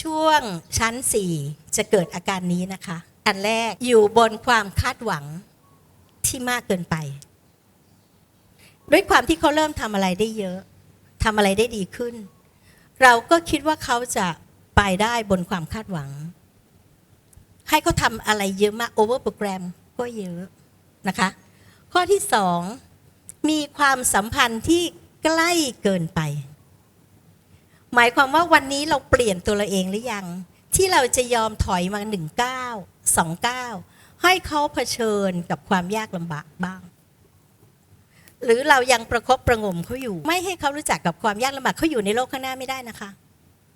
ช่วงชั้นสี่จะเกิดอาการนี้นะคะ อันแรกอยู่บนความคาดหวังที่มากเกินไป ด้วยความที่เขาเริ่มทำอะไรได้เยอะทำอะไรได้ดีขึ้น เราก็คิดว่าเขาจะไปได้บนความคาดหวัง ให้เขาทำอะไรเยอะมากโอเวอร์โปรแกรมก็เยอะนะคะ ข้อที่สองมีความสัมพันธ์ที่ใกล้เกินไป หมายความว่าวันนี้เราเปลี่ยนตัวเราเองหรือยัง ที่เราจะยอมถอยมาหนึ่งก้าสองก้าให้เขาเผชิญกับความยากลำบากบ้าง หรือเรายังประคบประงมเขาอยู่ ไม่ให้เขารู้จักกับความยากลำบากเขาอยู่ในโลกข้างหน้าไม่ได้นะคะ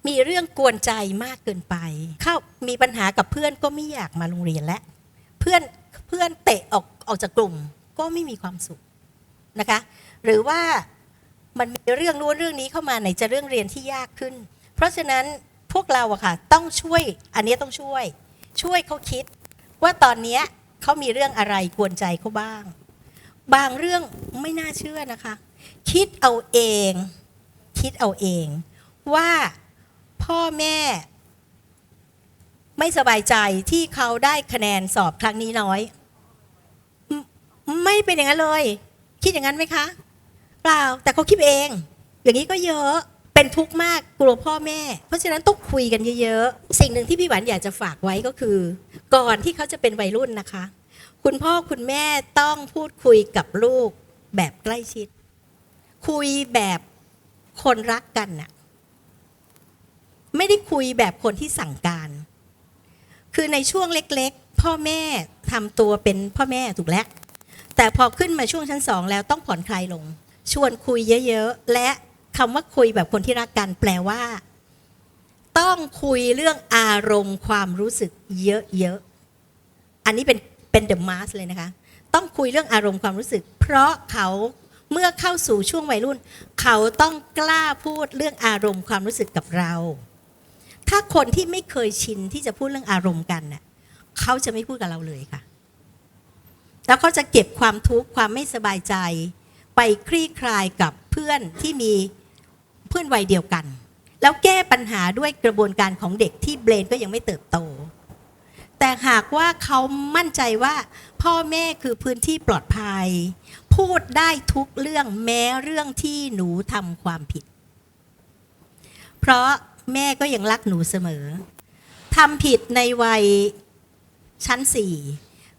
มีเรื่องกวนใจมากเกินไป เข้ามีปัญหากับเพื่อนก็ไม่อยากมาโรงเรียนแล้วเพื่อนเพื่อนเตะออกออกจากกลุ่มก็ไม่มีความสุขนะคะ หรือว่า มันมีเรื่องนู้นเรื่องนี้เข้ามาไหนจะเรื่องเรียนที่ยากขึ้น เพราะฉะนั้นพวกเราอะค่ะต้องช่วยอันนี้ต้องช่วย ช่วยเขาคิด ว่าตอนนี้เขามีเรื่องอะไรกวนใจเขาบ้าง บางเรื่องไม่น่าเชื่อนะคะ คิดเอาเอง คิดเอาเอง ว่าพ่อแม่ไม่สบายใจที่เขาได้คะแนนสอบครั้งนี้น้อย ไม่เป็นอย่างนั้นเลย คิดอย่างนั้นไหมคะ เปล่าแต่เขาคิดเอง อย่างนี้ก็เยอะเป็นทุกข์มากกลัวพ่อแม่ เพราะฉะนั้นต้องคุยกันเยอะๆ สิ่งหนึ่งที่พี่หวานอยากจะฝากไว้ก็คือ ก่อนที่เขาจะเป็นวัยรุ่นนะคะ คุณพ่อคุณแม่ต้องพูดคุยกับลูกแบบใกล้ชิด คุยแบบคนรักกันน่ะไม่ได้คุยแบบคนที่สั่งการ คือในช่วงเล็กๆ พ่อแม่ทำตัวเป็นพ่อแม่ถูกแล้วแต่พอขึ้นมาช่วงชั้นสองแล้วต้องผ่อนคลายลง ชวนคุยเยอะๆ และคำว่าคุยแบบคนที่รักกันแปลว่า ต้องคุยเรื่องอารมณ์ความรู้สึกเยอะๆ อันนี้เป็นเป็นเดอะมาสเลยนะคะ ต้องคุยเรื่องอารมณ์ความรู้สึก เพราะเขาเมื่อเข้าสู่ช่วงวัยรุ่น เขาต้องกล้าพูดเรื่องอารมณ์ความรู้สึกกับเรา ถ้าคนที่ไม่เคยชินที่จะพูดเรื่องอารมณ์กันน่ะเขาจะไม่พูดกับเราเลยค่ะ แล้วเขาจะเก็บความทุกข์ความไม่สบายใจ ไปคลี่คลายกับเพื่อนที่มีเพื่อนวัยเดียวกัน แล้วแก้ปัญหาด้วยกระบวนการของเด็กที่เบรนก็ยังไม่เติบโต แต่หากว่าเขามั่นใจว่า พ่อแม่คือพื้นที่ปลอดภัย พูดได้ทุกเรื่องแม้เรื่องที่หนูทำความผิด เพราะแม่ก็ยังรักหนูเสมอทำผิดในวัยชั้นสี่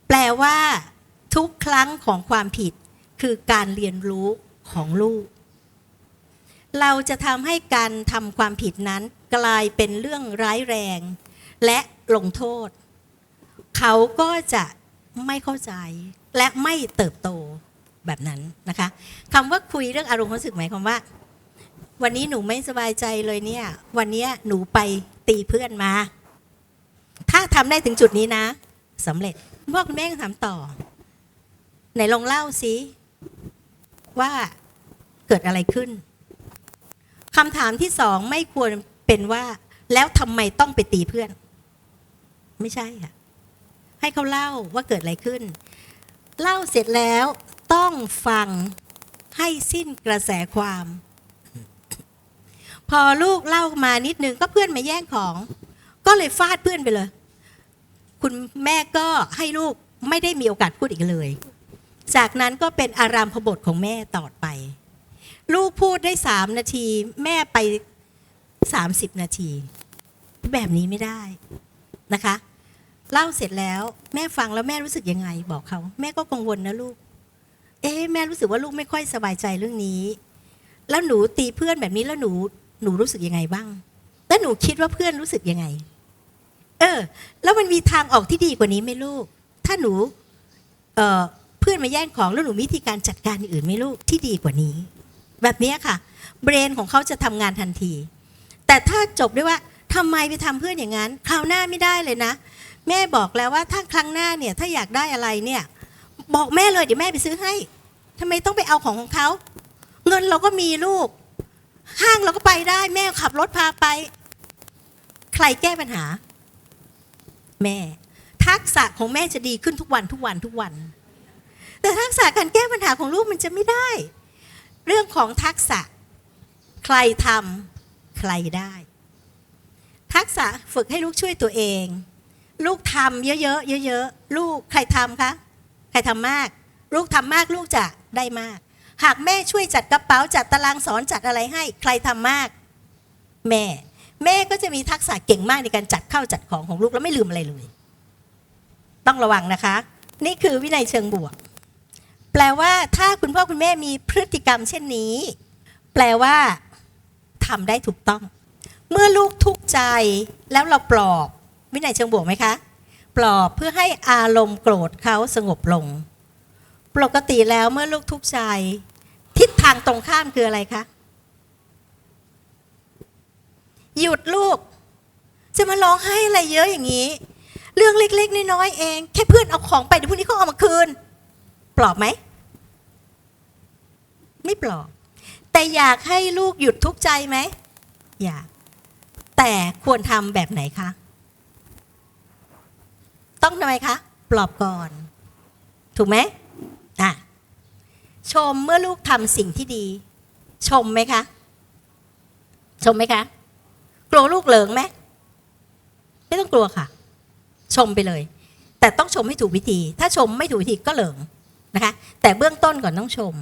แปลว่าทุกครั้งของความผิด คือการเรียนรู้ของลูก เราจะทำให้การทำความผิดนั้นกลายเป็นเรื่องร้ายแรง และลงโทษ เขาก็จะไม่เข้าใจและไม่เติบโตแบบนั้นนะคะคำว่าคุยเรื่องอารมณ์ความรู้สึกหมายความว่า วันนี้หนูไม่สบายใจเลยเนี่ย วันนี้หนูไปตีเพื่อนมา ถ้าทำได้ถึงจุดนี้นะสำเร็จพ่อคุณแม่ก็ถามต่อ ไหนลองเล่าสิ ว่าเกิดอะไรขึ้นคำถามที่สองไม่ควรเป็นว่า แล้วทำไมต้องไปตีเพื่อน ไม่ใช่ค่ะ ให้เขาเล่าว่าเกิดอะไรขึ้น เล่าเสร็จแล้วต้องฟังให้สิ้นกระแสความ พอลูกเล่ามานิดนึงก็เพื่อนมาแย่งของ ก็เลยฟาดเพื่อนไปเลย คุณแม่ก็ให้ลูกไม่ได้มีโอกาสพูดอีกเลย จากนั้นก็เป็นอารามพบทของแม่ต่อไป ลูกพูดได้สามนาที แม่ไปสามสิบนาที แบบนี้ไม่ได้นะคะ เล่าเสร็จแล้วแม่ฟังแล้วแม่รู้สึกยังไง บอกเขา แม่ก็กังวลนะลูก เอ๊แม่รู้สึกว่าลูกไม่ค่อยสบายใจเรื่องนี้ แล้วหนูตีเพื่อนแบบนี้แล้วหนูหนูรู้สึกยังไงบ้างแล้วหนูคิดว่าเพื่อนรู้สึกยังไง เออ แล้วมันมีทางออกที่ดีกว่านี้ไหมลูก ถ้าหนู เอ่อ เพื่อนมาแย่งของแล้วหนูมีวิธีการจัดการอื่นไหมลูกที่ดีกว่านี้ แบบนี้ค่ะ เบรนของเขาจะทำงานทันที แต่ถ้าจบด้วยว่าทำไมไปทำเพื่อนอย่างนั้นคราวหน้าไม่ได้เลยนะ แม่บอกแล้วว่าถ้าครั้งหน้าเนี่ยถ้าอยากได้อะไรเนี่ยบอกแม่เลยเดี๋ยวแม่ไปซื้อให้ทำไมต้องไปเอาของของเขาเงินเราก็มีลูก ห้างเราก็ไปได้ แม่ขับรถพาไป ใครแก้ปัญหา แม่ ทักษะของแม่จะดีขึ้นทุกวันทุกวันทุกวัน แต่ทักษะการแก้ปัญหาของลูกมันจะไม่ได้ เรื่องของทักษะ ใครทำใครได้ ทักษะฝึกให้ลูกช่วยตัวเอง ลูกทำเยอะๆเยอะๆลูกใครทำคะใครทำมาก ลูกทำมากลูกจะได้มาก หากแม่ช่วยจัดกระเป๋าจัดตารางสอนจัดอะไรให้ ใครทำมาก แม่ แม่ก็จะมีทักษะเก่งมากในการจัดข้าวจัดของของลูกแล้วไม่ลืมอะไรเลย ต้องระวังนะคะ นี่คือวินัยเชิงบวก แปลว่าถ้าคุณพ่อคุณแม่มีพฤติกรรมเช่นนี้ แปลว่าทำได้ถูกต้อง เมื่อลูกทุกข์ใจแล้วเราปลอบ วินัยเชิงบวกไหมคะ ปลอบเพื่อให้อารมณ์โกรธเขาสงบลง ปกติแล้วเมื่อลูกทุกข์ใจ ทิศทางตรงข้ามคืออะไรคะ หยุดลูก จะมาร้องไห้อะไรเยอะอย่างนี้ เรื่องเล็กๆน้อยๆเอง แค่เพื่อนเอาของไปเดี๋ยวพรุ่งนี้เขาเอามาคืน ลอบไหม ไม่ปลอบ แต่อยากให้ลูกหยุดทุกข์ใจไหม อยาก แต่ควรทำแบบไหนคะ ต้องทำไมคะ ปลอบก่อน ถูกไหมอะ ชมเมื่อลูกทำสิ่งที่ดี ชมไหมคะ ชมไหมคะ กลัวลูกเหลิงไหม ไม่ต้องกลัวค่ะ ชมไปเลยแต่ต้องชมให้ถูกวิธี ถ้าชมไม่ถูกวิธีก็เหลิง นะคะแต่เบื้องต้นก่อนต้องชม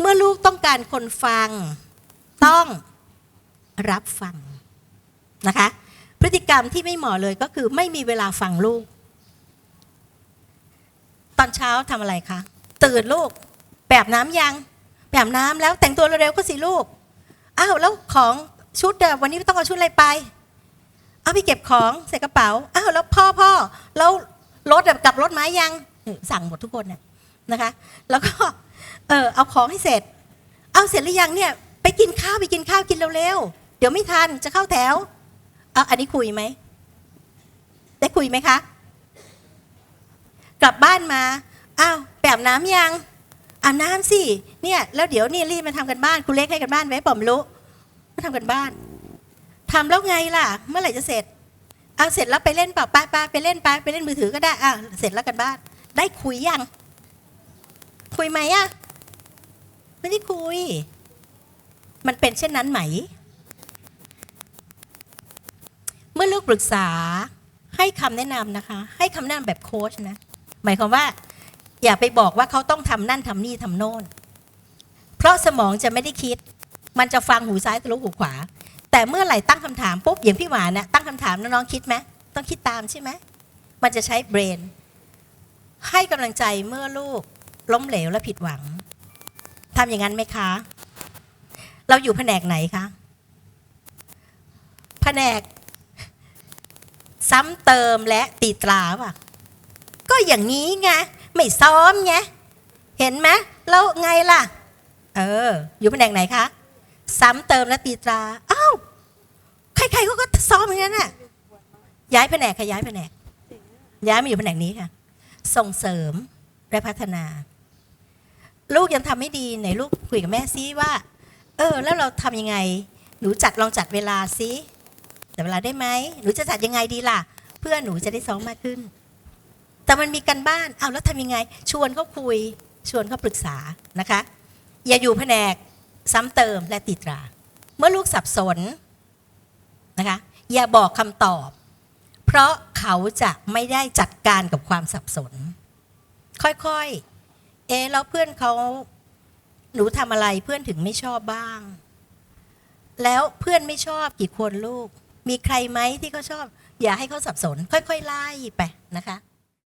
เมื่อลูกต้องการคนฟังต้องรับฟังนะคะ พฤติกรรมที่ไม่เหมาะเลยก็คือไม่มีเวลาฟังลูก ตอนเช้าทำอะไรคะ ตื่นลูกแบบน้ำยังแบบน้ำแล้วแต่งตัวเร็วๆก็สิลูกอ้าวแล้วของชุดวันนี้ต้องเอาชุดอะไรไปเอาไปเก็บของใส่กระเป๋าอ้าวแล้วพ่อพ่อแล้วรถแบบกลับรถไหมายังสั่งหมดทุกคนเนี่ย นะคะ แล้วก็เออเอาของให้เสร็จ เอาเสร็จหรือยังเนี่ยไปกินข้าวไปกินข้าวกินเร็วๆเดี๋ยวไม่ทันจะเข้าแถวเอาอันนี้คุยไหมได้คุยไหมคะ กลับบ้านมาอ้าวแบบน้ำยังอาบน้ำสิเนี่ยแล้วเดี๋ยวนี่รีบมาทำกันบ้านคุณเล็กให้กันบ้านไว้ผมรู้มาทำกันบ้านทำแล้วไงล่ะ เมื่อไหร่จะเสร็จเอาเสร็จแล้วไปเล่นเปล่าไปไปไปเล่นไปไปเล่นมือถือก็ได้อะเสร็จแล้วกันบ้าน ได้คุยยัง คุยไหมอะไม่ได้คุย มันเป็นเช่นนั้นไหม เมื่อลูกปรึกษาให้คำแนะนำนะคะ ให้คำแนะนำแบบโค้ชนะ หมายความว่า อย่าไปบอกว่าเขาต้องทำนั่นทำนี่ทำโน่น เพราะสมองจะไม่ได้คิด มันจะฟังหูซ้ายทะลุหูขวา แต่เมื่อไหร่ตั้งคำถามปุ๊บอย่างพี่หวานเนี่ยตั้งคำถามน้องๆคิดไหมต้องคิดตามใช่ไหมมันจะใช้เบรนให้กำลังใจเมื่อลูก ล้มเหลวและผิดหวังทำอย่างนั้นไหมคะ เราอยู่แผนกไหนคะแผนก ซ้ำเติมและตีตราป่ะ ก็อย่างนี้ไงไม่ซ้อมไงเห็นไหมแล้วไงล่ะ เออ อยู่แผนกไหนคะซ้ำเติมและตีตราอ้าวใครๆเขาก็ซ้อมอย่างนั้นน่ะย้ายแผนกค่ะย้ายแผนกย้ายมาอยู่แผนกนี้ค่ะ ส่งเสริมและพัฒนา ลูกยังทำไม่ดีไหนลูกคุยกับแม่ซิว่า เออ แล้วเราทำยังไง หนูจัดลองจัดเวลาซิจัดเวลาได้ไหมหนูจะจัดยังไงดีล่ะ เพื่อหนูจะได้ซ้อมมากขึ้น แต่มันมีกันบ้านเอาแล้วทำยังไง ชวนเขาคุย ชวนเขาปรึกษานะคะ อย่าอยู่แผนกซ้ำเติมและติดตรา เมื่อลูกสับสนนะคะ อย่าบอกคำตอบ เพราะเขาจะไม่ได้จัดการกับความสับสน ค่อยๆ เอ๊แล้วเพื่อนเขาหนูทำอะไรเพื่อนถึงไม่ชอบบ้าง แล้วเพื่อนไม่ชอบกี่คนลูก มีใครไหมที่เขาชอบ อย่าให้เขาสับสน ค่อย ๆ ไล่ไปนะคะ